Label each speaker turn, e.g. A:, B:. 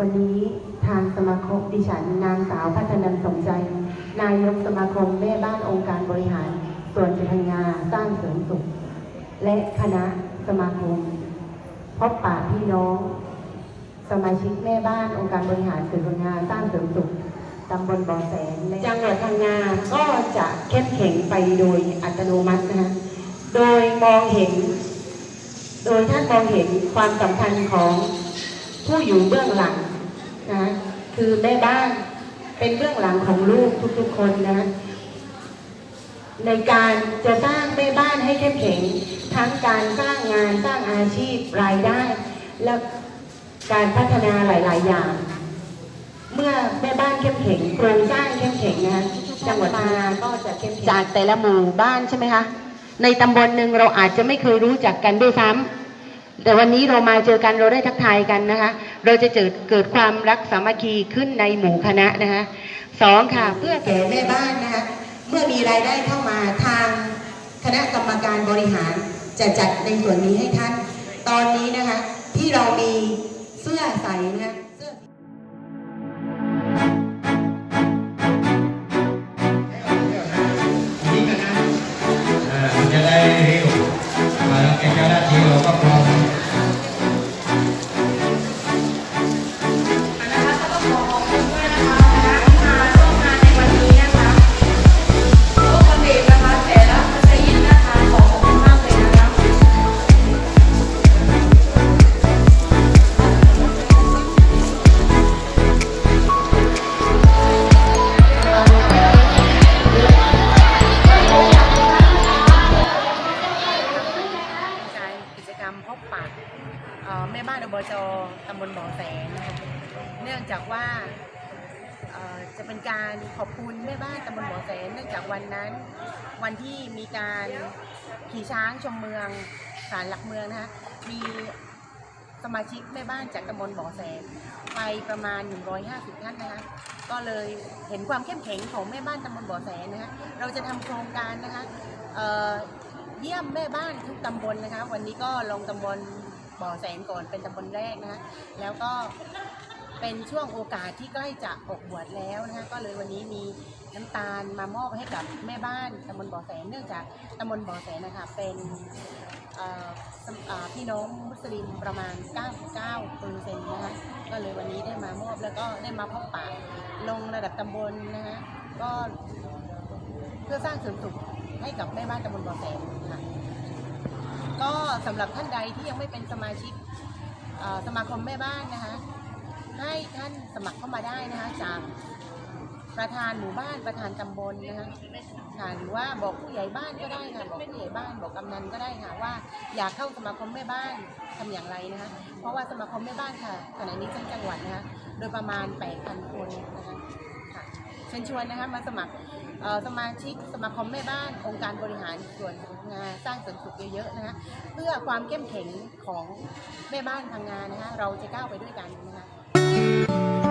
A: วันนี้ทางสมาคมดิฉันนางสาวพัฒนันสมใจ นายกสมาคมแม่บ้านองค์การบริหาร ส่วนจุฬางาสร้างเสริมสุข และคณะสมาคม พบป่าพี่น้อง สมาชิกแม่บ้านองค์การบริหารส่วนจุฬางาสร้างเสริมสุขตำบลบ่อแสนจังหวัดพังงาก็จะเข้มแข็งไปโดยอัตโนมัตินะคะโดยมองเห็น โดยท่านมองเห็นความสำคัญของผู้อยู่เบื้องหลัง นะคือแม่บ้านเป็นเบื้องหลังของลูกทุกๆคนนะ ในการจะสร้างแม่บ้านให้เข้มแข็งทั้งการสร้างงานสร้างอาชีพรายได้ และการพัฒนาหลาย ๆ อย่าง เมื่อแม่บ้านเข้มแข็งโครงสร้างเข้มแข็งนะคะจังหวัดพังงาก็จะเข้มแข็งจากแต่ละหมู่บ้านใช่ไหมคะในตำบลหนึ่งเราอาจจะไม่เคยรู้จักกันด้วยซ้ำแต่วันนี้เรามาเจอกันเราได้ทักทายกันนะคะ เราจะเกิดเกิดความรักสามัคคีขึ้นในหมู่คณะนะคะสองค่ะเพื่อแก่แม่บ้านนะคะเมื่อมีรายได้เข้ามาทางคณะกรรมการบริหารจะจัดในส่วนนี้ให้ท่าน ตอนนี้นะคะที่เรามีเสื้อใส่นะคะ
B: แม่
C: บ้านอบ
A: จตำบลบ่อแสนนะคะเนื่องจากว่าจะเป็นการขอบคุณแม่บ้านตำบลบ่อแสนเนื่องจากวันนั้น วันที่มีการขี่ช้างชมเมืองศาลหลักเมืองนะคะมีสมาชิกแม่บ้านจากตำบลบ่อแสนไปประมาณ 150 ท่านนะคะ ก็เลยเห็นความเข้มแข็งของแม่บ้านตำบลบ่อแสนนะคะเราจะทำโครงการนะคะเอ่อเยี่ยมแม่บ้านทุกตำบลนะคะ วันนี้ก็ลงตำบล บ่อแสนก่อนเป็นตำบลแรกนะคะแล้วก็เป็นช่วงโอกาสที่ใกล้จะออกบวชแล้วนะคะก็เลยวันนี้มีน้ำตาลมามอบให้กับแม่บ้านตำบลบ่อแสนเนื่องจากตำบลบ่อแสนนะคะเป็นพี่น้องมุสลิมประมาณ 99เปอร์เซ็นต์นะคะก็เลยวันนี้ได้มามอบแล้วก็ได้มาพบปะลงระดับตำบลนะคะก็เพื่อสร้างเสริมสุขให้กับแม่บ้านตำบลบ่อแสนค่ะ ก็สำหรับท่านใดที่ยังไม่เป็นสมาชิกสมาคมแม่บ้านนะคะ ให้ท่านสมัครเข้ามาได้นะคะจากประธานหมู่บ้านประธานตำบลนะคะค่ะหรือว่าบอกผู้ใหญ่บ้านก็ได้ค่ะบอกผู้ใหญ่บ้านบอกกำนันก็ได้ค่ะว่าอยากเข้าสมาคมแม่บ้านทำอย่างไรนะคะเพราะว่าสมาคมแม่บ้านค่ะขณะนี้ทั้งจังหวัดนะคะโดยประมาณ 8,000 คนนะคะค่ะเชิญชวนนะคะมาสมัคร สมาชิกสมาคมแม่บ้านองค์การบริหารส่วนงานสร้างสรรค์สุขเยอะๆนะคะเพื่อความเข้มแข็งของแม่บ้านทางงานนะคะเราจะก้าวไปด้วยกันนะคะ